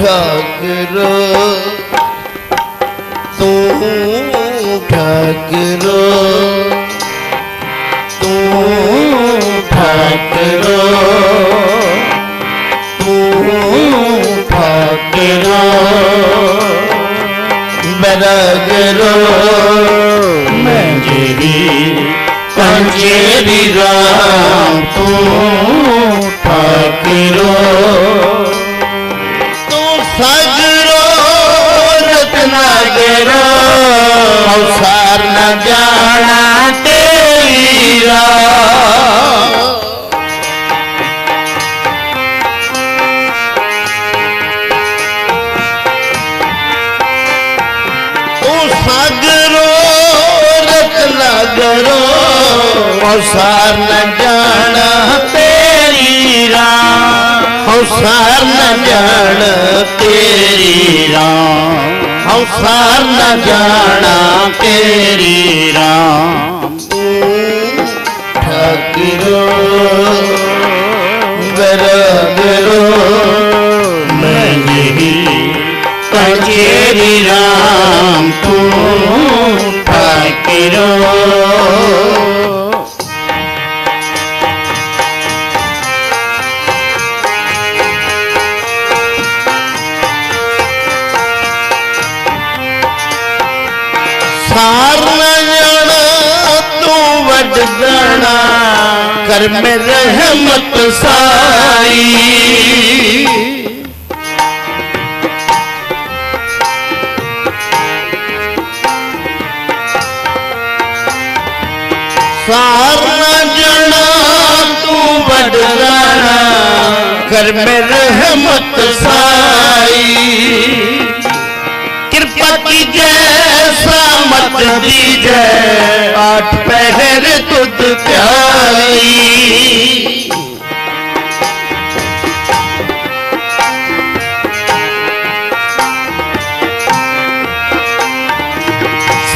ਠਾਕਰੋ ਤੂੰ ਠਾਕਰੋ ਤੂੰ ਠਾਕਰੋ ਤੂੰ ਠਾਕਰੋ ਬਰਗਰੋ ਮੈਂ ਜਿਹੜੀ ਕੰਚੇਰੀ ਰਾਮ ਸੰਸਾਰ ਨ ਜਾਣਾ ਤੇਰੀ ਰਾਹ ਤੂੰ ਸਾਗਰੋ ਰਤਨਾਗਰੋ ਸੰਸਾਰ ਨ ਜਾਣਾ ਤੇਰੀ ਰਾਹ ਸੰਸਾਰ ਨ ਜਾਣਾ ਤੇਰੀ ਨਾ ਜਾਣਾ ਤੇਰੀ ਰਾਮ। ਤੂੰ ਠਾਕਰੋ ਬਰਗਰੋ ਮੈਂ ਜਿਹੜੀ ਕੰਚੇਰੀ ਰਾਮ। ਤੂੰ ਠਾਕਰੋ ਕਰ ਮੇ ਰਹਿਮਤ ਸਾਈ ਸਾਰ ਨ ਜਾਣਾ ਤੂੰ ਵੱਡ ਜਾਣਾ ਕਰ ਮੇ ਰਹਿਮਤ ਸਾਈ ਕਿਰਪਾ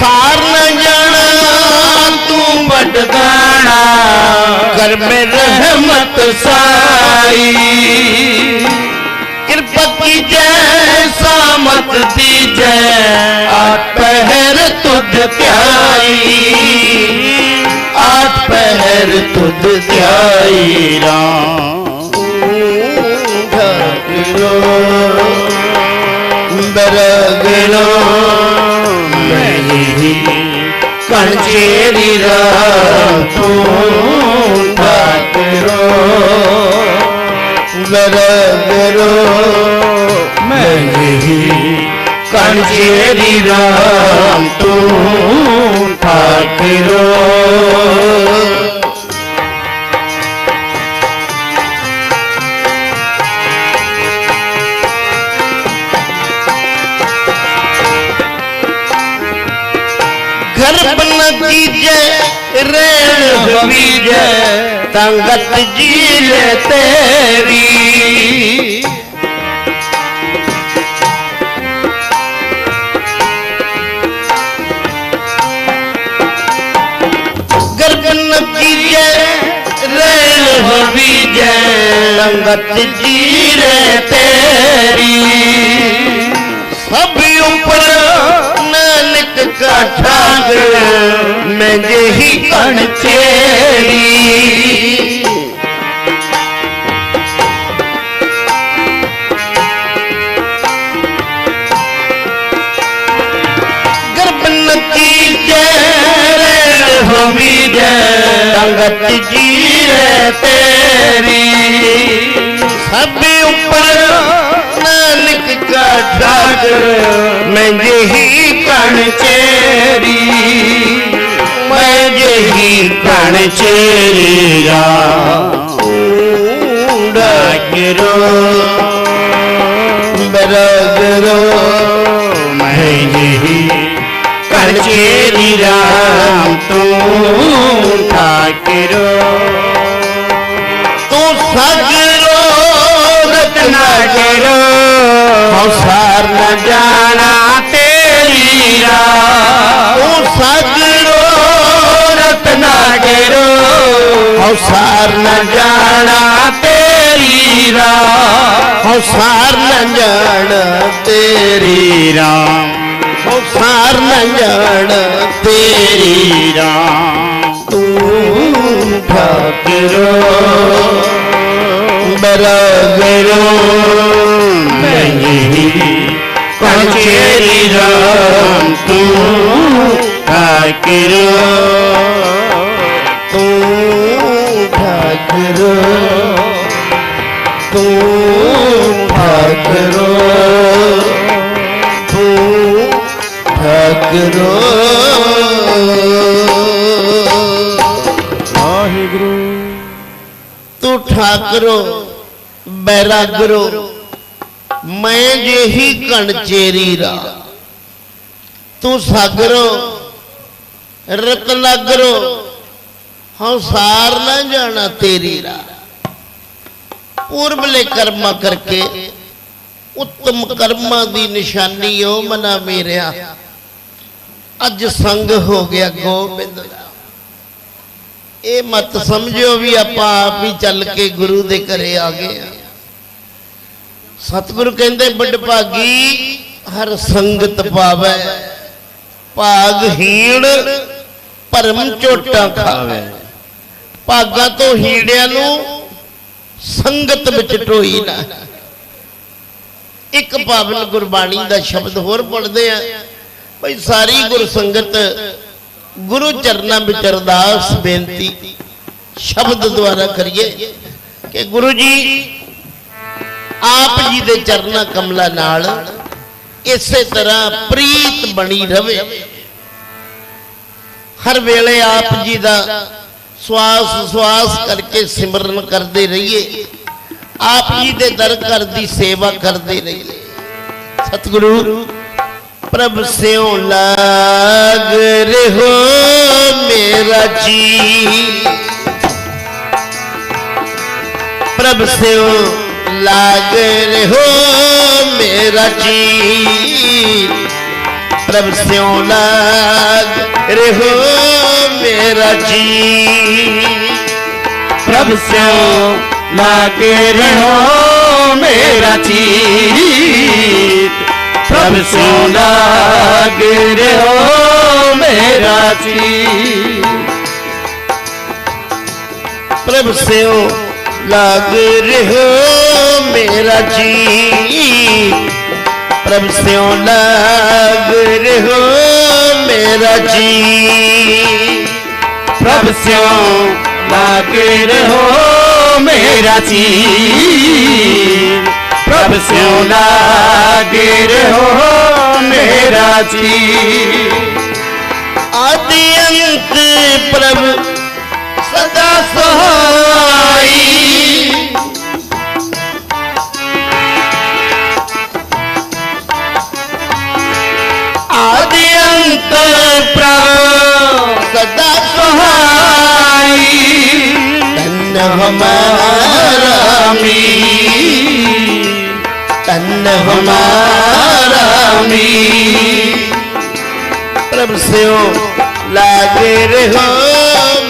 ਸਾਰ ਨ ਜਾਣਾ, ਤੂੰ ਵੱਡ ਗਾਣਾ ਕਰ ਮੇ ਰਹਿਮਤ ਸਾਈ। ਕਿਰਪਾ ਕੀਜੈ, ਸਾਮਤ ਦੀਜੈ। ਆਠ ਪਹਿਰ ਤੁਧ ਧਿਆਈ। ਆਠ ਪਹਿਰ ਤੁਧ ਧਿਆਈ ਰਾਮ। ਠਾਕਰੋ ਬਰਗਰੋ ਮੇਰੀ ਕੰਚੇਰੀ ਰਾਮ ਤੂੰ ਠਾਕਰੋ ਬਰਗਰੋ ਮੇਰੀ ਕੰਚੇਰੀ ਰਾਮ ਤੂੰ ਠਾਕਰੋ ਗਰਬ ਨ ਕੀਜੈ ਰੇਣ ਹਵੀਜੈ ਤੰਗਤ ਜੀਲੇ ਤੇਰੀ। ਗਰਬ ਤੰਗਤ ਜੀਲੇ ਤੇਰੀ। ਸਭ ਉਪਰ ਨਾਨਕ ਕਾ ਠਾਗ ਮੈਂ ਜਿਹੀ ਕਣ ਤੇਰੀ। ਗਰਬਨ ਕੀ ਜੈ ਰੇਣ ਹੋਵੀ ਜੈ ਸੰਗਤ ਜੀਰੇ ਤੇਰੀ। ਸਭ ਉੱਪਰ ਨਾਨਕ ਕਾ ਠਾਗ ਮੈਂ ਜਿਹੀ ਕਣ ਚੇਰੀ। ਮੈਂ ਜਿਹੀ ਕਣ ਚੇਰੀ ਰਾਮ ਡਾਕਰੋ ਰਤਨਾਗਰੋ ਨ ਜਾਣਾ ਤੇਰੀ ਤੇਰੀ ਰਾਹ। ਹਉਸਾਰ ਨ ਜਾਣ ਤੇਰੀ ਤੇਰੀ ਰਾਹ। ਹਉਸਾਰ ਨ ਜਾਣ ਤੇਰੀ ਰਾਹ। ਤੂੰ ਠਾਕਰੋ ਬਰਗਰੋ ਨਹੀਂ ਕੰਚੇਰੀ ਰਾਮ ਤੂੰ ਠਾਕਰੋ। ਠਾਕਰੋ ਤੂੰ ਠਾਕਰੋ ਵਾਹਿਗੁਰੂ। ਤੂੰ ਠਾਕਰੋ ਬੈਰਾਗਰੋ। ਮੈਂ ਜਿਹੀ ਕਣ ਚੇਰੀ ਰਾ। ਤੂੰ ਸਾਗਰੋ ਰਤਨਾਗਰੋ ਹੰਸਾਰ ਨਾ ਜਾਣਾ ਤੇਰੀ ਰਾ। ਪੂਰਬਲੇ ਕਰਮਾ ਕਰਕੇ ਉਤਮ ਕਰਮਾਂ ਦੀ ਨਿਸ਼ਾਨੀ ਉਹ ਮਨਾ ਮੇਰਿਆ। ਅੱਜ ਸੰਗ ਹੋ ਗਿਆ ਗੋਬਿੰਦ ਇਹ ਮਤ ਸਮਝਿਓ ਵੀ ਆਪਾਂ ਆਪ ਹੀ ਚੱਲ ਕੇ ਗੁਰੂ ਦੇ ਘਰੇ ਆ ਗਏ ਆ। ਸਤਿਗੁਰੂ ਕਹਿੰਦੇ, ਵੱਡ ਭਾਗੀ, ਹਰ ਸੰਗਤ ਪਾਵੈ। ਭਾਗਹੀਣ ਭਰਮ ਝੋਟਾ ਖਾਵੇ। ਭਾਗਾ ਤੋਂ ਹੀੜਿਆਂ ਨੂੰ ਸੰਗਤ ਵਿੱਚ ਢੋਈ ਨਾ। ਇੱਕ ਪਾਵਨ ਗੁਰਬਾਣੀ ਦਾ ਸ਼ਬਦ ਹੋਰ ਪੜ੍ਹਦੇ ਆ। ਭਈ ਸਾਰੀ ਗੁਰ ਗੁਰੂ ਚਰਨਾਂ ਵਿੱਚ ਅਰਦਾਸ, ਬੇਨਤੀ ਸ਼ਬਦ ਦੁਆਰਾ ਕਰੀਏ ਕਿ ਗੁਰੂ ਜੀ, ਆਪ ਜੀ ਦੇ ਚਰਨਾਂ ਕਮਲਾਂ ਨਾਲ ਇਸੇ ਤਰ੍ਹਾਂ ਪ੍ਰੀਤ ਬਣੀ ਰਵੇ। ਹਰ ਵੇਲੇ ਆਪ ਜੀ ਦਾ ਸਵਾਸ ਸਵਾਸ ਕਰਕੇ ਸਿਮਰਨ ਕਰਦੇ ਰਹੀਏ। ਆਪ ਜੀ ਦੇ ਦਰ ਘਰ ਦੀ ਸੇਵਾ ਕਰਦੇ ਰਹੀਏ ਸਤਿਗੁਰੂ, ਪ੍ਰਭ ਸਿਉ ਲਾਗ ਰਹੋ ਮੇਰਾ ਜੀ। ਪ੍ਰਭ ਸਿਉ ਲਾਗ ਰਹੋ ਮੇਰਾ ਜੀ। ਪ੍ਰਭ ਸਿਉ ਲਾਗ ਰਹੋ ਮੇਰਾ ਜੀ। ਪ੍ਰਭ ਸਿਉ ਲਾਗੇ ਰਹੋ ਮੇਰਾ ਚੀਤ ਪ੍ਰਭ ਸਿਉ ਲਾਗੇ ਰਹੋ ਮੇਰਾ ਚੀਤ ਪ੍ਰਭ ਸਿਓ ਲਾਗ ਰਹੋ ਮੇਰਾ ਜੀ ਪ੍ਰਭ ਸਿਓ ਲਾਗ ਰਹੋ ਮੇਰਾ ਜੀ ਪ੍ਰਭ ਸਿਓ ਲਾਗ ਰਹੋ ਮੇਰਾ ਚੀਤ ਪ੍ਰਭ ਸਿਉ ਲਾਗੇ ਰਹੋ ਮੇਰਾ ਚੀਤ ਆਦਿ ਅੰਤ ਪ੍ਰਭ ਸਦਾ ਸਹਾਈ ਤਨ ਹਮਾਰਾ ਮੀ ਤਨ ਹਮਾਰਾ ਮੀ ਪ੍ਰਭ ਸਿਓ ਲਾਗੇ ਰਹੋ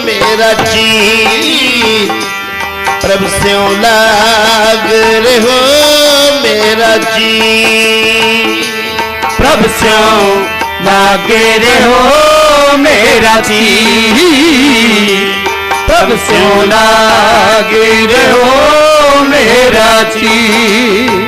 ਮੇਰਾ ਜੀ ਪ੍ਰਭ ਸਿਓ ਲਾਗ ਰਹੋ ਮੇਰਾ ਜੀ ਪ੍ਰਭ ਸਿਉ ਲਾਗੇ ਰਹੋ ਮੇਰਾ ਜੀ ਪ੍ਰਭ ਸਿਉ ਲਾਗੇ ਮੇਰਾ ਜੀ।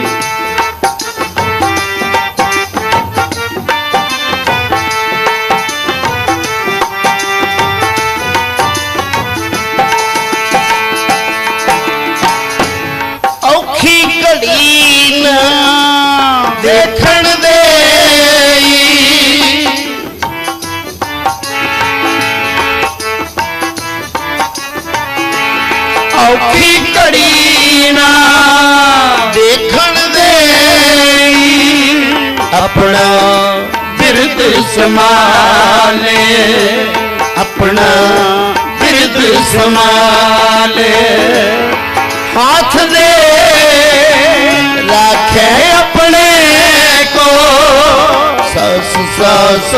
ਸਮਾਲੇ ਆਪਣਾ ਬਿਰਦ ਸਮਾਲੇ ਹੱਥ ਦੇ ਰੱਖੇ ਆਪਣੇ ਕੋ ਸਸ ਸਸ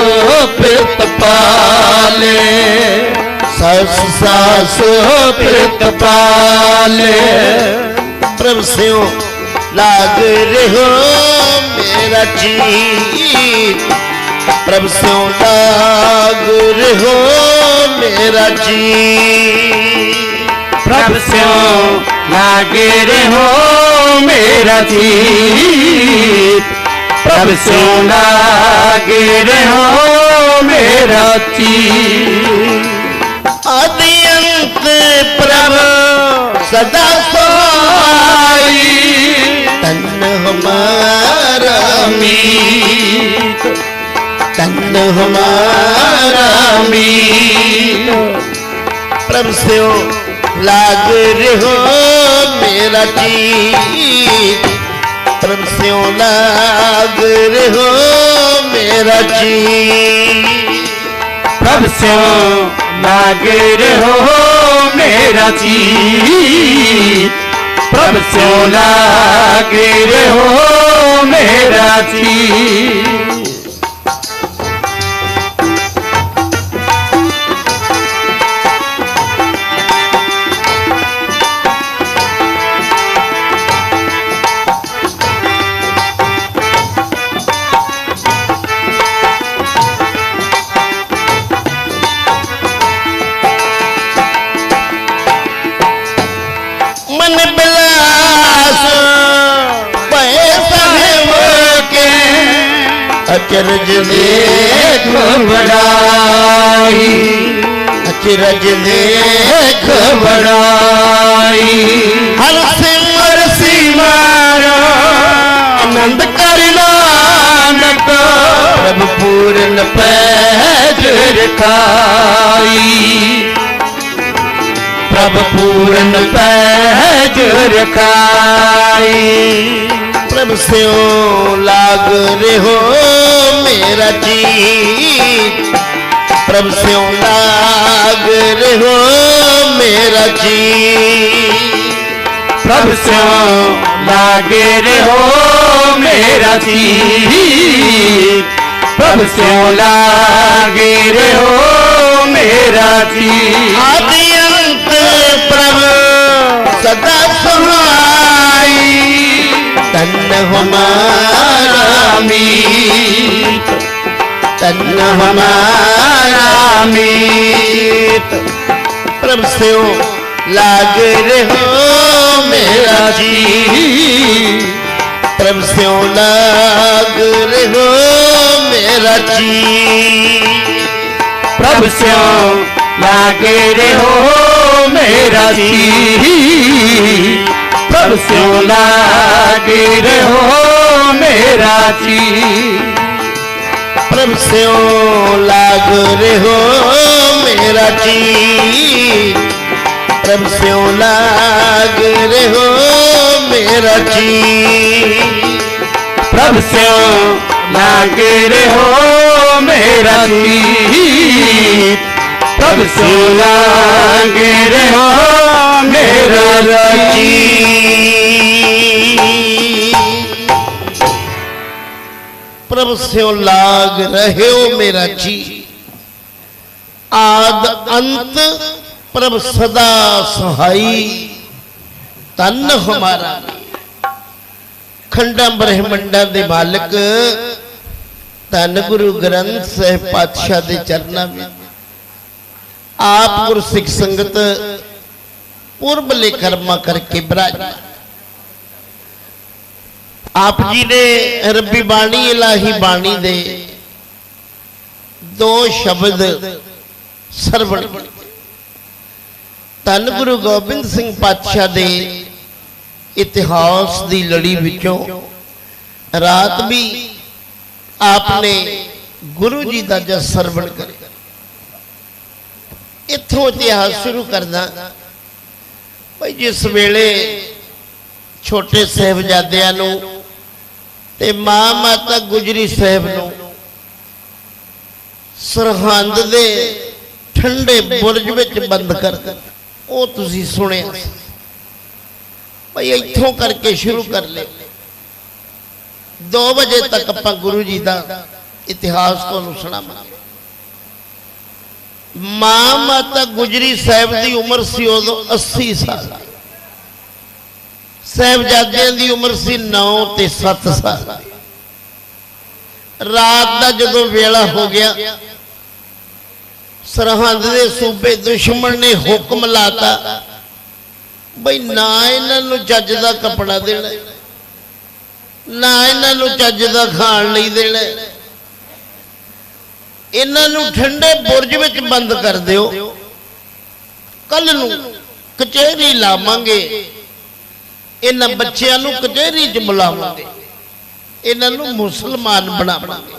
ਪ੍ਰਿਤ ਪਾਲੇ। ਸਸ ਸਸ ਪ੍ਰਿਤ ਪਾਲੇ। ਪ੍ਰਭ ਸਿਓ ਲਾਗ ਰਹੋ ਮੇਰਾ ਜੀ। ਪ੍ਰਭ ਸਿਓ ਲਾਗ ਰਹੋ ਮੇਰਾ ਜੀ। ਪ੍ਰਭ ਸਿਓ ਲਾਗੇ ਰਹੋ ਮੇਰਾ ਜੀਤ ਪ੍ਰਭ ਸਿਓ ਲਾਗੇ ਰਹੋ ਮੇਰਾ ਜੀਤ ਆਦਿ ਅੰਤ ਪ੍ਰਭ ਸਦਾ ਸਹਾਈ। ਤਨ ਹਮਾਰਾ ਮੀਤ। ਤਨ ਹਮਾਰਾ ਮੀਤ ਪ੍ਰਭ ਸਿਓ, ਲਾਗ ਰਹੋ ਮੇਰਾ ਜੀ ਪ੍ਰਭ ਸਿਓ, ਲਾਗ ਰਹੋ ਮੇਰਾ ਜੀ ਪ੍ਰਭ ਸਿਓ, ਲਾਗੇ ਰਹੋ ਮੇਰਾ ਜੀਤ। ਪ੍ਰਭ ਸਿਓ, ਲਾਗੇ ਰਹੋ ਮੇਰਾ ਜੀਤ। ਅਚਰਜ ਦੇਖ ਬੜਾਈ ਅਚਰਜ ਦੇਖ ਬੜਾਈ ਹਰ ਸਿਮਰ ਸਿਮਰ ਆਨੰਦ ਕਰ ਨਾਨਕ। ਪ੍ਰਭ ਪੂਰਨ ਪੈਜ ਰਖਾਈ। ਪ੍ਰਭ ਪੂਰਨ ਪੈਜ ਰਖਾਈ। ਪ੍ਰਭ ਸਿਓ ਲਾਗ ਰਹੋ। ਮੇਰਾ ਜੀ ਪ੍ਰਭ ਸਿਓ ਲਾਗ ਰਹੋ ਮੇਰਾ ਜੀ ਪ੍ਰਭ ਸਿਓ ਲਾਗੇ ਰਹੋ ਮੇਰਾ ਜੀ ਪ੍ਰਭ ਸਿਓ ਲਾਗੇ ਰਹੋ ਮੇਰਾ ਜੀ ਆਦਿ ਅੰਤ ਪ੍ਰਭ ਸਦਾ ਸਹਾਈ ਤਨ ਹਮਾਰਾ ਤਨ ਹਮਾਰਾ ਮੀਤ ਪ੍ਰਭ ਸਿਓ, ਲਾਗ ਰਹੋ ਮੇਰਾ ਜੀ। ਪ੍ਰਭ ਸਿਓ, ਲਾਗ ਰਹੋ ਮੇਰਾ ਜੀ। ਪ੍ਰਭ ਸਿਓ, ਲਾਗੇ ਰਹੋ ਮੇਰਾ ਜੀ। ਪ੍ਰਭ ਸਿਓ, ਲਾਗੇ ਰਹੋ ਮੇਰਾ ਜੀ। ਪ੍ਰਭ ਸਿਓ ਲਾਗ ਰਹੋ ਮੇਰਾ ਜੀ। ਪ੍ਰਭ ਸਿਓ ਲਾਗ ਰਹੋ ਮੇਰਾ ਜੀ। ਪ੍ਰਭ ਸਿਓ ਲਾਗੇ ਰਹੋ ਮੇਰਾ ਜੀ। ਪ੍ਰਭ ਸਿਓ ਲਾਗੇ ਰਹੋ ਮੇਰਾ ਜੀ। ਪ੍ਰਭ ਸਿਓ ਲਾਗ ਰਹਿਓ ਮੇਰਾ ਜੀ। ਆਦ ਅੰਤ ਪ੍ਰਭ ਸਦਾ ਸਹਾਈ। ਤਨ ਹਮਾਰਾ ਖੰਡਾਂ ਬ੍ਰਹਮੰਡਾਂ ਦੇ ਮਾਲਕ। ਧੰਨ ਗੁਰੂ ਗ੍ਰੰਥ ਸਾਹਿਬ ਪਾਤਸ਼ਾਹ ਦੇ ਚਰਨਾਂ ਵਿੱਚ। ਆਪ ਗੁਰਸਿੱਖ ਸੰਗਤ। ਪੁਰਬਲੇ ਕਰਮਾ ਕਰਕੇ ਬਿਰਾਜਮਾਨ। ਆਪ ਜੀ ਨੇ ਰੱਬੀ ਬਾਣੀ, ਇਲਾਹੀ ਬਾਣੀ ਦੇ ਦੋ ਸ਼ਬਦ ਸਰਵਣ ਧੰਨ ਗੁਰੂ ਗੋਬਿੰਦ ਸਿੰਘ ਪਾਤਸ਼ਾਹ ਦੇ ਇਤਿਹਾਸ ਦੀ ਲੜੀ ਵਿੱਚੋਂ ਰਾਤ ਵੀ ਆਪ ਨੇ ਗੁਰੂ ਜੀ ਦਾ ਜਸ ਸਰਵਣ ਕਰਿਆ ਇੱਥੋਂ ਇਤਿਹਾਸ ਸ਼ੁਰੂ ਕਰਦਾ ਭਾਈ ਜਿਸ ਵੇਲੇ ਛੋਟੇ ਸਾਹਿਬਜ਼ਾਦਿਆਂ ਨੂੰ ਤੇ ਮਾਂ ਮਾਤਾ ਗੁਜਰੀ ਸਾਹਿਬ ਨੂੰ ਸਰਹੰਦ ਦੇ ਠੰਡੇ ਬੁਰਜ ਵਿੱਚ ਬੰਦ ਕਰ ਦਿੱਤਾ। ਉਹ ਤੁਸੀਂ ਸੁਣਿਆ ਸੀ। ਇੱਥੋਂ ਕਰਕੇ ਸ਼ੁਰੂ ਕਰ ਲੈ 2 ਵਜੇ ਤੱਕ ਆਪਾਂ ਗੁਰੂ ਜੀ ਦਾ ਇਤਿਹਾਸ ਤੁਹਾਨੂੰ ਸੁਣਾਵਾਂਗੇ। ਮਾਂ ਮਾਤਾ ਗੁਜਰੀ ਸਾਹਿਬ ਦੀ ਉਮਰ ਸੀ ਉਦੋਂ 80 ਸਾਲ। ਸਾਹਿਬਜ਼ਾਦਿਆਂ ਦੀ ਉਮਰ ਸੀ 9 ਤੇ 7 ਸਾਲ। ਰਾਤ ਦਾ ਜਦੋਂ ਵੇਲਾ ਹੋ ਗਿਆ, ਸਰਹੰਦ ਦੇ ਸੂਬੇ ਦੁਸ਼ਮਣ ਨੇ ਹੁਕਮ ਲਾਤਾ ਬਈ ਨਾ ਇਹਨਾਂ ਨੂੰ ਚੱਜ ਦਾ ਕੱਪੜਾ ਦੇਣਾ, ਨਾ ਇਹਨਾਂ ਨੂੰ ਚੱਜ ਦਾ ਖਾਣ ਲਈ ਦੇਣਾ। ਇਹਨਾਂ ਨੂੰ ਠੰਡੇ ਬੁਰਜ ਵਿੱਚ ਬੰਦ ਕਰ ਦਿਓ। ਕੱਲ ਨੂੰ ਕਚਹਿਰੀ ਲਾਵਾਂਗੇ। ਇਹਨਾਂ ਬੱਚਿਆਂ ਨੂੰ ਕਚਹਿਰੀ 'ਚ ਬੁਲਾਵਾਂਗੇ। ਇਹਨਾਂ ਨੂੰ ਮੁਸਲਮਾਨ ਬਣਾਵਾਂਗੇ।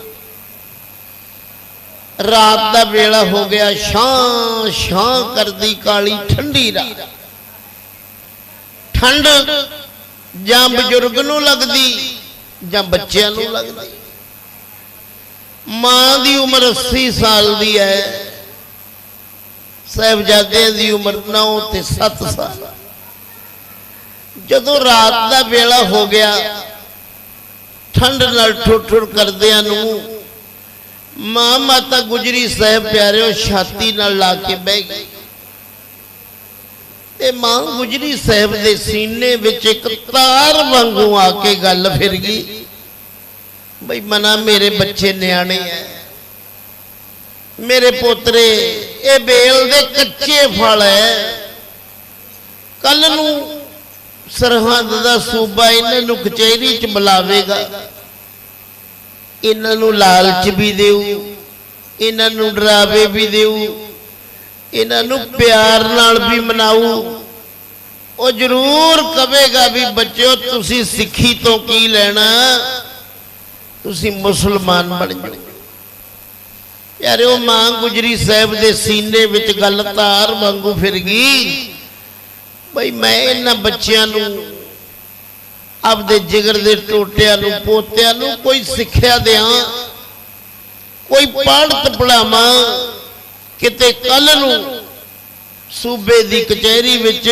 ਰਾਤ ਦਾ ਵੇਲਾ ਹੋ ਗਿਆ ਸ਼ਾਂ ਸ਼ਾਂ ਕਰਦੀ ਕਾਲੀ ਠੰਡੀ ਰਾਤ। ਠੰਡ ਜਾਂ ਬਜ਼ੁਰਗ ਨੂੰ ਲੱਗਦੀ, ਜਾਂ ਬੱਚਿਆਂ ਨੂੰ ਲੱਗਦੀ। ਮਾਂ ਦੀ ਉਮਰ 80 ਸਾਲ ਦੀ ਹੈ। ਸਾਹਿਬਜ਼ਾਦਿਆਂ ਦੀ ਉਮਰ 9 ਤੇ 7 ਸਾਲ। ਜਦੋਂ ਰਾਤ ਦਾ ਵੇਲਾ ਹੋ ਗਿਆ, ਠੰਡ ਨਾਲ ਠੁਰ ਕਰਦਿਆਂ ਨੂੰ ਮਾਂ ਮਾਤਾ ਗੁਜਰੀ ਸਾਹਿਬ ਪਿਆਰਿਓ, ਛਾਤੀ ਨਾਲ ਲਾ ਕੇ ਬਹਿ ਗਈ। ਤੇ ਮਾਂ ਗੁਜਰੀ ਸਾਹਿਬ ਦੇ ਸੀਨੇ ਵਿੱਚ ਇੱਕ ਤਾਰ ਵਾਂਗੂ ਆ ਕੇ ਗੱਲ ਫਿਰ ਗਈ। ਬਈ ਮਨਾ, ਮੇਰੇ ਬੱਚੇ ਨਿਆਣੇ ਐ। ਮੇਰੇ ਪੋਤਰੇ, ਇਹ ਬੇਲ ਦੇ ਕੱਚੇ ਫਲ ਐ। ਕੱਲ ਨੂੰ ਸਰਹੰਦ ਦਾ ਸੂਬਾ ਇਹਨਾਂ ਨੂੰ ਕਚਹਿਰੀ 'ਚ ਬੁਲਾਵੇਗਾ ਇਹਨਾਂ ਨੂੰ ਲਾਲਚ ਵੀ ਦੇਊ, ਇਹਨਾਂ ਨੂੰ ਡਰਾਵੇ ਵੀ ਦੇਊ, ਇਹਨਾਂ ਨੂੰ ਪਿਆਰ ਨਾਲ ਵੀ ਮਨਾਉ ਉਹ ਜ਼ਰੂਰ ਕਵੇਗਾ ਵੀ ਬੱਚਿਓ, ਤੁਸੀਂ ਸਿੱਖੀ ਤੋਂ ਕੀ ਲੈਣਾ? ਤੁਸੀਂ ਮੁਸਲਮਾਨ ਬਣ ਜਾਓ। ਉਹ ਮਾਂ ਗੁਜਰੀ ਸਾਹਿਬ ਦੇ ਸੀਨੇ ਵਿੱਚ ਗੱਲ ਤਾਰ ਵਾਂਗੂ ਫਿਰ ਗਈ। ਬਈ ਮੈਂ ਇਹਨਾਂ ਬੱਚਿਆਂ ਨੂੰ ਆਪਦੇ ਜਿਗਰ ਦੇ ਟੋਟਿਆਂ ਨੂੰ ਪੋਤਿਆਂ ਨੂੰ ਕੋਈ ਸਿੱਖਿਆ ਦਿਆਂ ਕੋਈ ਪੜ੍ਹ ਪੜਾਵਾਂ ਕਿਤੇ ਕੱਲ ਨੂੰ ਸੂਬੇ ਦੀ ਕਚਹਿਰੀ ਵਿੱਚ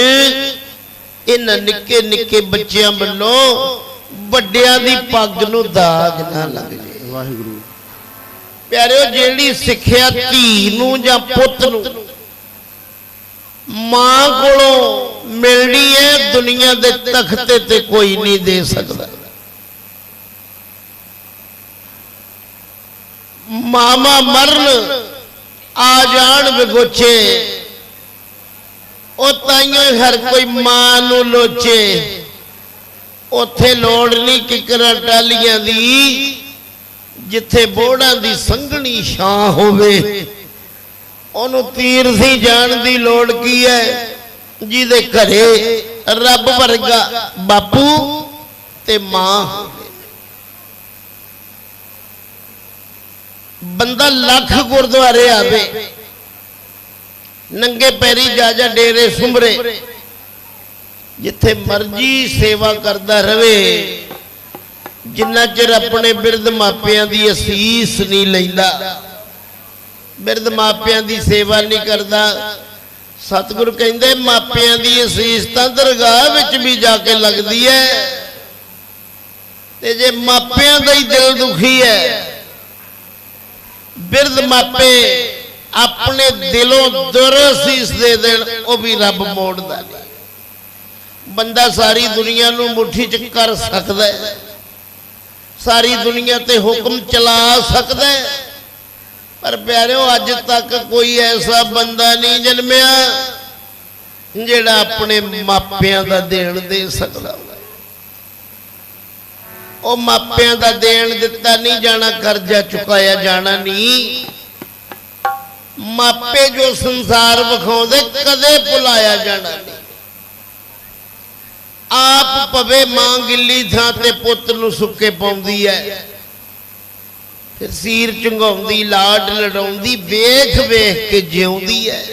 ਇਹਨਾਂ ਨਿੱਕੇ ਨਿੱਕੇ ਬੱਚਿਆਂ ਵੱਲੋਂ ਵੱਡਿਆਂ ਦੀ ਪੱਗ ਨੂੰ ਦਾਗ ਨਾ ਲੱਗ ਜੇ ਵਾਹਿਗੁਰੂ। ਪਿਆਰਿਓ ਜਿਹੜੀ ਸਿੱਖਿਆ ਧੀ ਨੂੰ ਜਾਂ ਪੁੱਤ ਨੂੰ ਮਾਂ ਕੋਲੋਂ ਮਿਲਣੀ ਹੈ, ਦੁਨੀਆ ਦੇ ਤਖਤੇ ਤੇ ਕੋਈ ਨਹੀਂ ਦੇ ਸਕਦਾ। ਮਾਮਾ ਮਰਨ, ਆ ਜਾਣ ਵਿਗੋਚੇ ਉਹ ਤਾਈਓ ਹਰ ਕੋਈ ਮਾਂ ਨੂੰ ਲੋਚੇ। ਉੱਥੇ ਲੋੜ ਨਹੀਂ ਕਿਕਰਾਂ ਟਾਲੀਆਂ ਦੀ, ਜਿੱਥੇ ਬੋੜਾਂ ਦੀ ਸੰਘਣੀ ਛਾਂ ਹੋਵੇ। ਉਹਨੂੰ ਤੀਰ ਸੀ ਜਾਣ ਦੀ ਲੋੜ ਕੀ ਹੈ? ਜਿਹਦੇ ਘਰੇ ਰੱਬ ਵਰਗਾ ਬਾਪੂ ਤੇ ਮਾਂ ਬੰਦਾ ਲੱਖ ਗੁਰਦੁਆਰੇ ਆਵੇ, ਨੰਗੇ ਪੈਰੀ ਜਾ ਜਾ ਡੇਰੇ ਸੁਮਰੇ ਜਿੱਥੇ ਮਰਜ਼ੀ ਸੇਵਾ ਕਰਦਾ ਰਵੇ, ਜਿੰਨਾ ਚਿਰ ਆਪਣੇ ਬਿਰਧ ਮਾਪਿਆਂ ਦੀ ਅਸੀਸ ਨਹੀਂ ਲੈਂਦਾ। ਬਿਰਧ ਮਾਪਿਆਂ ਦੀ ਸੇਵਾ ਨਹੀਂ ਕਰਦਾ। ਸਤਿਗੁਰੂ ਕਹਿੰਦੇ, ਮਾਪਿਆਂ ਦੀ ਅਸੀਸ ਤਾਂ ਦਰਗਾਹ ਵਿੱਚ ਵੀ ਜਾ ਕੇ ਲੱਗਦੀ ਹੈ। ਤੇ ਜੇ ਮਾਪਿਆਂ ਦਾ ਹੀ ਦਿਲ ਦੁਖੀ ਹੈ, ਬਿਰਧ ਮਾਪੇ ਆਪਣੇ ਦਿਲੋਂ ਦੁਰ ਅਸੀਸ ਦੇ ਦੇਣ, ਉਹ ਵੀ ਰੱਬ ਮੋੜਦਾ ਨਹੀਂ। ਬੰਦਾ ਸਾਰੀ ਦੁਨੀਆ ਨੂੰ ਮੁੱਠੀ 'ਚ ਕਰ ਸਕਦਾ ਹੈ। ਸਾਰੀ ਦੁਨੀਆ ਤੇ ਹੁਕਮ ਚਲਾ ਸਕਦਾ ਹੈ। ਪਰ ਪਿਆਰਿਓ, ਅੱਜ ਤੱਕ ਕੋਈ ਐਸਾ ਬੰਦਾ ਨਹੀਂ ਜਨਮਿਆ ਜਿਹੜਾ ਆਪਣੇ ਮਾਪਿਆਂ ਦਾ ਦੇਣ ਦੇ ਸਕਦਾ ਉਹ ਮਾਪਿਆਂ ਦਾ ਦੇਣ ਦਿੱਤਾ ਨਹੀਂ ਜਾਣਾ, ਕਰਜ਼ਾ ਚੁਕਾਇਆ ਜਾਣਾ ਨਹੀਂ। ਮਾਪੇ ਜੋ ਸੰਸਾਰ ਵਿਖਾਉਂਦੇ, ਕਦੇ ਭੁਲਾਇਆ ਜਾਣਾ ਨਹੀਂ। ਆਪ ਪਵੇ ਮਾਂ ਗਿੱਲੀ ਥਾਂ ਤੇ ਪੁੱਤ ਨੂੰ ਸੁੱਕੇ ਪਾਉਂਦੀ ਹੈ। ਸੀਰ ਚੰਗਾਉਂਦੀ, ਲਾਡ ਲੜਾਉਂਦੀ, ਵੇਖ ਵੇਖ ਕੇ ਜਿਉਂਦੀ ਹੈ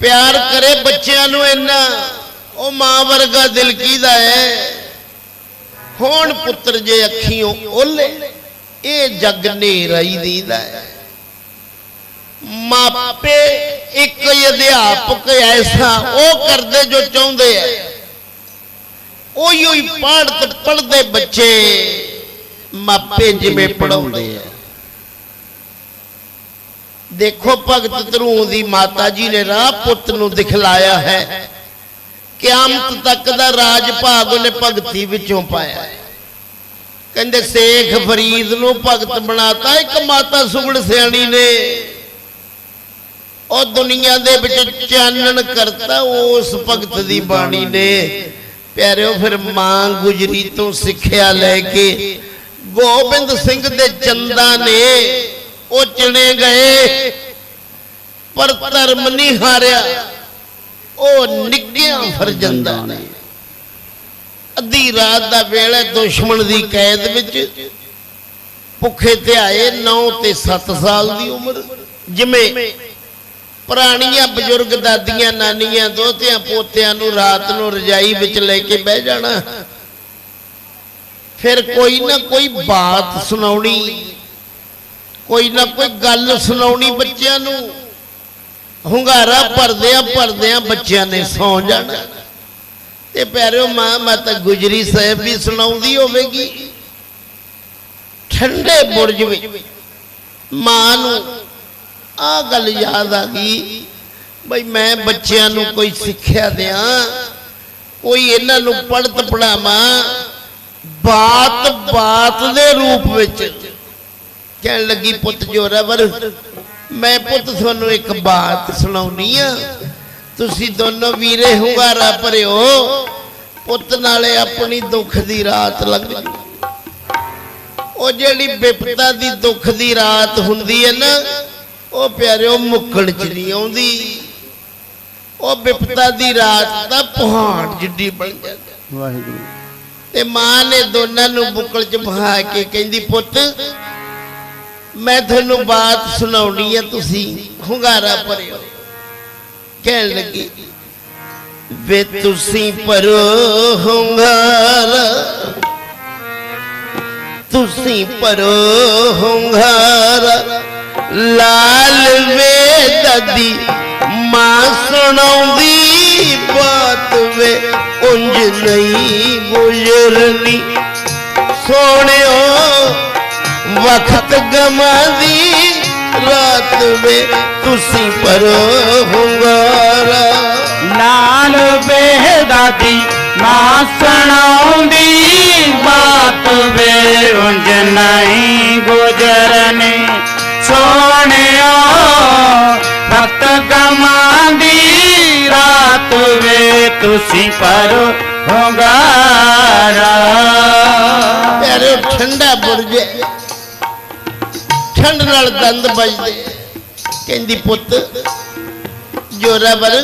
ਪਿਆਰ ਕਰੇ ਬੱਚਿਆਂ ਨੂੰ ਇੰਨਾ, ਉਹ ਮਾਂ ਵਰਗਾ ਦਿਲ ਕੀਦਾ ਹੈ ਹੋਣ ਪੁੱਤਰ ਜੇ ਅੱਖੀਓਂ ਓਲੇ, ਇਹ ਜੱਗ ਨੇਰਾ ਹੀ ਦੀਦਾ ਹੈ ਮਾਪੇ ਇੱਕ ਅਧਿਆਪਕ ਐਸਾ, ਉਹ ਕਰਦੇ ਜੋ ਚਾਹੁੰਦੇ ਐ। ਉਹੀ ਉਹੀ ਪੜ੍ਹ ਤੇ ਪੜ੍ਹਦੇ ਬੱਚੇ। ਮਾਪੇ ਜਿਵੇਂ ਪੜਾਉਂਦੇ ਆ। ਦੇਖੋ ਭਗਤ ਧਰੂ ਦੀ ਮਾਤਾ ਜੀ ਨੇ ਰਾਹ ਪੁੱਤ ਨੂੰ ਦਿਖਲਾਇਆ ਹੈ। ਕਿਆਮਤ ਤੱਕ ਦਾ ਰਾਜ ਭਾਗ ਉਹਨੇ ਭਗਤੀ ਵਿੱਚੋਂ ਪਾਇਆ। ਹੈ। ਕਹਿੰਦੇ ਸੇਖ ਫਰੀਦ ਨੂੰ ਭਗਤ ਬਣਾਤਾ, ਇੱਕ ਮਾਤਾ ਸੁਗੜ ਸਿਆਣੀ ਨੇ। ਉਹ ਦੁਨੀਆ ਦੇ ਵਿੱਚ ਚਾਨਣ ਕਰਤਾ, ਉਸ ਭਗਤ ਦੀ ਬਾਣੀ ਨੇ। ਪਿਆਰਿਓ, ਫਿਰ ਮਾਂ ਗੁਜਰੀ ਤੋਂ ਸਿੱਖਿਆ ਲੈ ਕੇ ਗੋਬਿੰਦ ਸਿੰਘ ਦੇ ਚੰਦਾ ਨੇ ਉਹ ਚਿਣੇ ਗਏ, ਪਰ ਧਰਮ ਨਹੀਂ ਹਾਰਿਆ। ਉਹ ਨਿੱਗਿਆ ਫਰਜੰਦਾ ਨੇ। ਅੱਧੀ ਰਾਤ ਦਾ ਵੇਲੇ ਦੁਸ਼ਮਣ ਦੀ ਕੈਦ ਵਿੱਚ ਭੁੱਖੇ ਤੇ ਆਏ 9 ਤੇ 7 ਸਾਲ ਦੀ ਉਮਰ। ਜਿਵੇਂ ਪੁਰਾਣੀਆਂ ਬਜ਼ੁਰਗ ਦਾਦੀਆਂ ਨਾਨੀਆਂ ਦੋਤਿਆਂ ਪੋਤਿਆਂ ਨੂੰ ਰਾਤ ਨੂੰ ਰਜਾਈ ਵਿੱਚ ਲੈ ਕੇ ਬਹਿ ਜਾਣਾ। ਫਿਰ ਕੋਈ ਨਾ ਕੋਈ ਬਾਤ ਸੁਣਾਉਣੀ। ਕੋਈ ਨਾ ਕੋਈ ਗੱਲ ਸੁਣਾਉਣੀ ਬੱਚਿਆਂ ਨੂੰ। ਹੁੰਗਾਰਾ ਭਰਦਿਆਂ ਭਰਦਿਆਂ ਬੱਚਿਆਂ ਨੇ ਸੌ ਜਾਣਾ। ਤੇ ਪਿਆਰਿਓ ਮਾਂ ਮਾਤਾ ਗੁਜਰੀ ਸਾਹਿਬ ਵੀ ਸੁਣਾਉਂਦੀ ਹੋਵੇਗੀ। ਠੰਡੇ ਬੁਰਜ ਵਿੱਚ ਮਾਂ ਨੂੰ ਆ ਗੱਲ ਯਾਦ ਆ ਗਈ। ਬਈ ਮੈਂ ਬੱਚਿਆਂ ਨੂੰ ਕੋਈ ਸਿੱਖਿਆ ਦਿਆਂ। ਕੋਈ ਇਹਨਾਂ ਨੂੰ ਪੜ੍ਹਤ ਪੜਾਵਾਂ ਬਾਤ ਬਾਤ ਦੇ ਰੂਪ ਵਿੱਚ ਕਹਿਣ ਲੱਗੀ ਪੁੱਤ ਜੋਰਾਵਰ, ਮੈਂ ਪੁੱਤ ਤੁਹਾਨੂੰ ਇੱਕ ਬਾਤ ਸੁਣਾਉਣੀ ਆ। ਤੁਸੀਂ ਦੋਨੋਂ ਵੀਰੇ ਹੁੰਗਾਰਾ ਭਰਿਓ, ਪੁੱਤ ਨਾਲੇ ਆਪਣੀ ਦੁੱਖ ਦੀ ਰਾਤ ਲੰਘ ਉਹ ਜਿਹੜੀ ਵਿਪਤਾ ਦੀ ਦੁੱਖ ਦੀ ਰਾਤ ਹੁੰਦੀ ਹੈ ਨਾ, ਉਹ ਪਿਆਰਿਓ ਮੁੱਕਣ ਚ ਨਹੀਂ ਆਉਂਦੀ। ਉਹ ਵਿਪਤਾ ਦੀ ਰਾਤ ਦਾ ਪਹਾੜ ਜਿੱਡੀ ਬਣ ਜਾਂਦੀ। ਵਾਹਿਗੁਰੂ। ਤੇ ਮਾਂ ਨੇ ਦੋਨਾਂ ਨੂੰ ਬੁੱਕਲ ਚ ਬਹਾ ਕੇ ਕਹਿੰਦੀ, ਪੁੱਤ, ਮੈਂ ਤੁਹਾਨੂੰ ਬਾਤ ਸੁਣਾਉਣੀ ਹੈ ਤੁਸੀਂ ਹੁੰਗਾਰਾ ਭਰਿਓ। ਕਹਿਣ ਲੱਗੀ, ਵੇ ਤੁਸੀਂ ਭਰੋ ਹੁੰਗਾਰਾ। ਤੁਸੀਂ ਭਰੋ ਹੁੰਗਾਰਾ। ਲਾਲ ਵੇ ਦਦੀ, ਮਾਂ ਸੁਣਾਉਂਦੀ ਨਹੀਂ ਗੁਜ਼ਰਨੀ। ਸੋਹਣਿਓ ਵਕਤ ਗਮਾਦੀ, ਰਾਤ ਵੇ ਤੁਸੀਂ ਪਰੋ ਹੁੰਗਾਰਾ ਲਾਲ ਬੇਦਾਦੀ ਮਾਂ ਸੁਣਾਉਂਦੀ, ਬਾਤ ਵੇ ਉਂਝ ਨਹੀਂ ਗੁਜ਼ਰਨੀ। ਸੋਹਣਿਓ ਭਗਤ ਗਮਾਉਂਦੀ ਰਾਤ ਵੇ ਤੁਸੀਂ ਪਰੋ ਹੋਗਾਰਾ ਪਿਆਰੇ ਠੰਡਾ ਬੁਰਜ। ਠੰਡ ਨਾਲ ਦੰਦ ਵੱਜਦੇ ਕਹਿੰਦੀ ਪੁੱਤ ਜੋਰਾਵਰ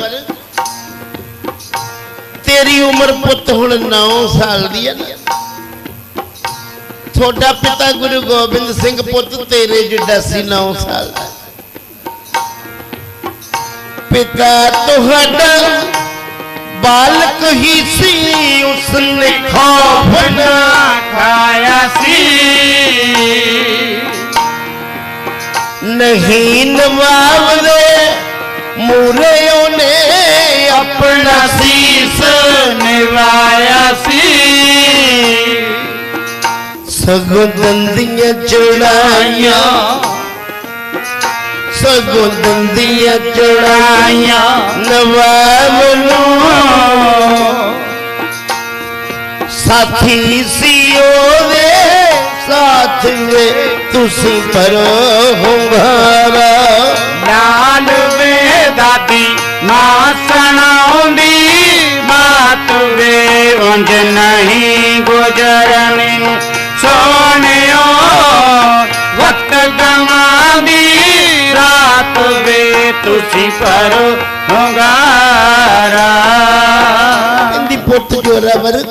ਤੇਰੀ ਉਮਰ ਪੁੱਤ ਹੁਣ 9 ਸਾਲ ਦੀ ਹੈ ਤੁਹਾਡਾ ਪਿਤਾ ਗੁਰੂ ਗੋਬਿੰਦ ਸਿੰਘ ਪੁੱਤ ਤੇਰੇ ਜਿੱਡਾ ਸੀ 9 ਸਾਲ ਦਾ। ਪਿਤਾ ਤੁਹਾਡਾ ਬਾਲਕ ਹੀ ਸੀ ਉਸਨੇ ਖੌਫ ਨਾ ਨਾ ਖਾਇਆ ਸੀ ਨਹੀਂ ਨਵਾਵਦੇ ਮੂਰੇ ਉਹਨੇ ਆਪਣਾ ਸੀਸ ਨਿਵਾਇਆ ਸੀ ਸਗੋਂ ਦੰਦੀਆਂ ਚੜਾਈਆਂ ਸਗੋਂ ਚੜਾਈਆਂ ਨਵਾਬ ਨੂੰ ਸਾਥੀ ਸੀ ਉਹਦੇ, ਸਾਥ ਵੇ ਤੁਸੀਂ ਪਰੋ ਹੁੰਗਾਰਾ ਲਾਲ ਵੇ ਦਾਦੀ, ਮਾਂ ਸੁਣਾਉਂਦੀ ਬਾਤ ਵੇ ਉਂਝ ਨਹੀਂ ਗੁਜ਼ਰਨੀ। ਸੋਹਣਿਓ ਤੁਸੀਂ ਪਰ ਹੁੰਗਾਰਾ। ਕਹਿੰਦੀ, ਪੁੱਤ ਜੋਰਾਵਰ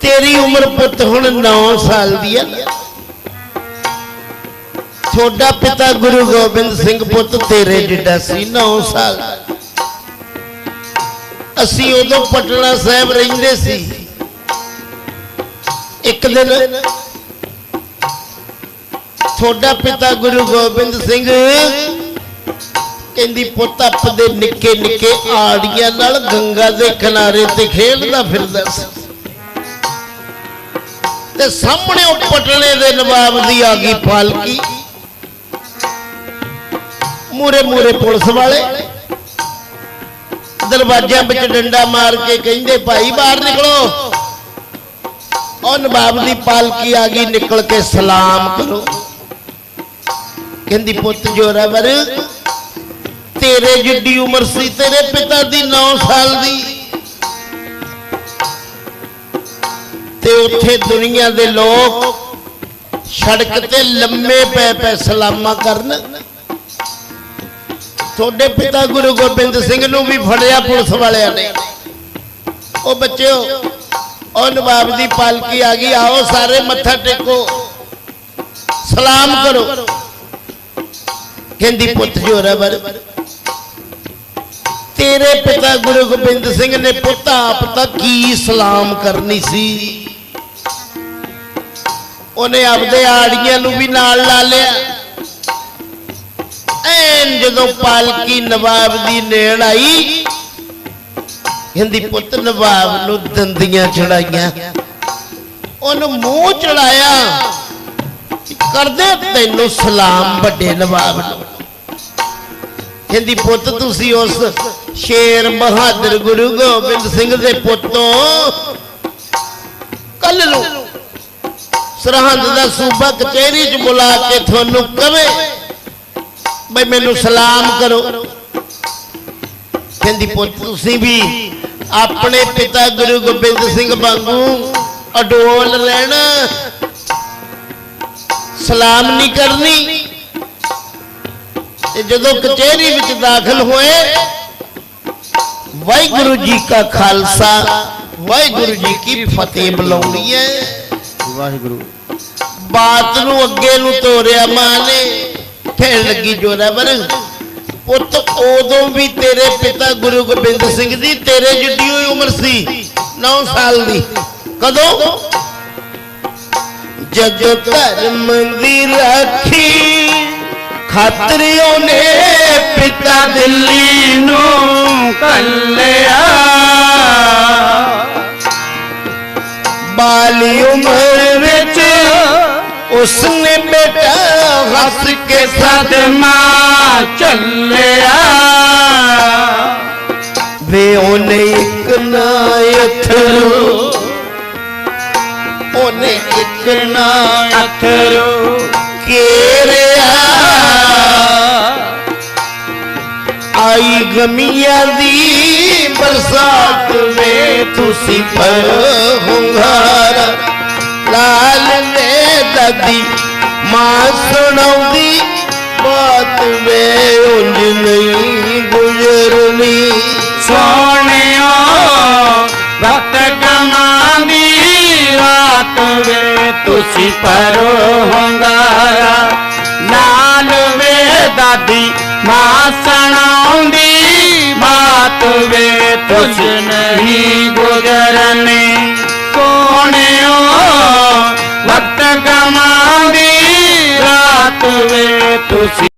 ਤੇਰੀ ਉਮਰ ਪੁੱਤ ਹੁਣ 9 ਸਾਲ ਦੀ ਹੈ ਤੁਹਾਡਾ ਪਿਤਾ ਗੁਰੂ ਗੋਬਿੰਦ ਸਿੰਘ ਪੁੱਤ ਤੇਰੇ ਜਿੱਡਾ ਸੀ 9 ਸਾਲ। ਅਸੀਂ ਉਦੋਂ ਪਟਨਾ ਸਾਹਿਬ ਰਹਿੰਦੇ ਸੀ। ਇੱਕ ਦਿਨ ਤੁਹਾਡਾ ਪਿਤਾ ਗੁਰੂ ਗੋਬਿੰਦ ਸਿੰਘ ਕਹਿੰਦੀ ਪੁੱਤ ਆਪਦੇ ਨਿੱਕੇ ਨਿੱਕੇ ਆੜੀਆਂ ਨਾਲ ਗੰਗਾ ਦੇ ਕਿਨਾਰੇ ਤੇ ਖੇਡਦਾ ਫਿਰਦਾ ਸੀ। ਤੇ ਸਾਹਮਣੇ ਉਹ ਪਟਨੇ ਦੇ ਨਵਾਬ ਦੀ ਆ ਗਈ ਪਾਲਕੀ ਮੂਰੇ ਮੂਰੇ ਪੁਲਿਸ ਵਾਲੇ। ਦਰਵਾਜ਼ਿਆਂ ਵਿੱਚ ਡੰਡਾ ਮਾਰ ਕੇ ਕਹਿੰਦੇ, ਭਾਈ ਬਾਹਰ ਨਿਕਲੋ। ਉਹ ਨਵਾਬ ਦੀ ਪਾਲਕੀ ਆ ਗਈ, ਨਿਕਲ ਕੇ ਸਲਾਮ ਕਰੋ। ਕਹਿੰਦੀ, ਪੁੱਤ ਜੋਰਾਵਰ, ਤੇਰੇ ਜਿੱਡੀ ਉਮਰ ਸੀ, ਤੇਰੇ ਪਿਤਾ ਦੀ 9 ਸਾਲ ਦੀ। ਤੇ ਉੱਥੇ ਦੁਨੀਆ ਦੇ ਲੋਕ ਸੜਕ ਤੇ ਲੰਮੇ ਪੈ ਪੈ ਸਲਾਮਾਂ ਕਰਨ। ਤੁਹਾਡੇ ਪਿਤਾ ਗੁਰੂ ਗੋਬਿੰਦ ਸਿੰਘ ਨੂੰ ਵੀ ਫੜਿਆ ਪੁਲਿਸ ਵਾਲਿਆਂ ਨੇ। ਉਹ ਬੱਚਿਓ, ਉਹ ਨਵਾਬ ਦੀ ਪਾਲਕੀ ਆ ਗਈ, ਆਓ ਸਾਰੇ ਮੱਥਾ ਟੇਕੋ। ਸਲਾਮ ਕਰੋ। ਕਹਿੰਦੀ ਪੁੱਤ ਜੋਰਾਵਰ ਤੇਰੇ ਪਿਤਾ ਗੁਰੂ ਗੋਬਿੰਦ ਸਿੰਘ ਨੇ ਪੁੱਤ ਆਪ ਤਾਂ ਕੀ ਸਲਾਮ ਕਰਨੀ ਸੀ? ਉਹਨੇ ਆਪਦੇ ਆੜੀਆਂ ਨੂੰ ਵੀ ਨਾਲ ਲਾ ਲਿਆ। ਐਨ ਜਦੋਂ ਪਾਲਕੀ ਨਵਾਬ ਦੀ ਨੇੜ ਆਈ ਹਿੰਦੀ ਪੁੱਤ ਨਵਾਬ ਨੂੰ ਦੰਦੀਆਂ ਚੜਾਈਆਂ। ਉਹਨੂੰ ਮੂੰਹ ਚੜਾਇਆ। ਕਰਦੇ ਤੈਨੂੰ ਸਲਾਮ ਵੱਡੇ ਨਵਾਬ ਨੂੰ। ਕਹਿੰਦੀ, ਪੁੱਤ, ਤੁਸੀਂ ਉਸ ਸ਼ੇਰ ਬਹਾਦਰ ਗੁਰੂ ਗੋਬਿੰਦ ਸਿੰਘ ਦੇ ਪੁੱਤੋਂ। ਕੱਲ ਨੂੰ ਸਰਹੰਦ ਦਾ ਸੂਬਾ ਕਚਹਿਰੀ 'ਚ ਬੁਲਾ ਕੇ ਤੁਹਾਨੂੰ ਕਵੇ ਬਈ ਮੈਨੂੰ ਸਲਾਮ ਕਰੋ। ਕਹਿੰਦੀ, ਪੁੱਤ, ਤੁਸੀਂ ਵੀ ਆਪਣੇ ਪਿਤਾ ਗੁਰੂ ਗੋਬਿੰਦ ਸਿੰਘ ਵਾਂਗੂ ਅਡੋਲ ਰਹਿਣਾ। ਸਲਾਮ ਨਹੀਂ ਕਰਨੀ। ਤੇ ਜਦੋਂ ਕਚਹਿਰੀ ਵਿੱਚ ਦਾਖਲ ਹੋਏ ਵਾਹਿਗੁਰੂ ਜੀ ਕਾ ਖਾਲਸਾ ਵਾਹਿਗੁਰੂ ਜੀ ਕੀ ਫਤਿਹ ਬੁਲਾਉਣੀ ਹੈ। ਵਾਹਿਗੁਰੂ। ਬਾਤ ਨੂੰ ਅੱਗੇ ਨੂੰ ਤੋਰਿਆ ਮਾਂ ਨੇ। ਕਹਿਣ ਲੱਗੀ ਜੋਰਾਵਰ ਪੁੱਤ ਉਦੋਂ ਵੀ ਤੇਰੇ ਪਿਤਾ ਗੁਰੂ ਗੋਬਿੰਦ ਸਿੰਘ ਦੀ ਤੇਰੇ ਜਿੱਡੀ ਹੋਈ ਉਮਰ ਸੀ 9 ਸਾਲ ਦੀ। ਕਦੋਂ? ਜਗ ਧਰਮ ਦੀ ਰਾਖੀ ਖਾਤਰ ਉਹਨੇ ਪਿਤਾ ਦਿੱਲੀ ਨੂੰ ਕੱਲਿਆ ਬਾਲੀ ਉਮਰ ਵਿੱਚ ਉਸਨੇ ਬੇਟਾ ਹੱਸ ਕੇ ਸਦਮਾ ਚੱਲਿਆ। ਵੇ ਉਹਨੇ ਇੱਕ ਨਾ ਆਈ ਦੀ ਬਰਸਾਤ ਵੇ ਤੁਸੀਂ ਪਰ ਲਾਲ ਨੇ ਦਾਦੀ ਮਾਂ ਸੁਣਾਉਂਦੀ, ਬਾਤ ਵੇ ਉਂਝ ਨਹੀਂ ਗੁਜ਼ਰਨੀ। ਸੋਹਣਿਓ, ਵਕਤ ਕਮਾਂਦੀ, ਰਾਤ ਵੇ ਤੁਸੀਂ ਪਰੋ ਲਾਲ ਨਾਲ ਵੇ ਦਾਦੀ ਮਾਂ ਸੁਣਾ ਮਾਤ ਵੇ ਤੁਝ ਨਹੀਂ ਗੁਜ਼ਰਨੇ। ਕੋਣਿਓ ਵਕਤ ਕਮਾਂਦੀ ਰਾਤ ਵੇ ਤੁਸੀਂ।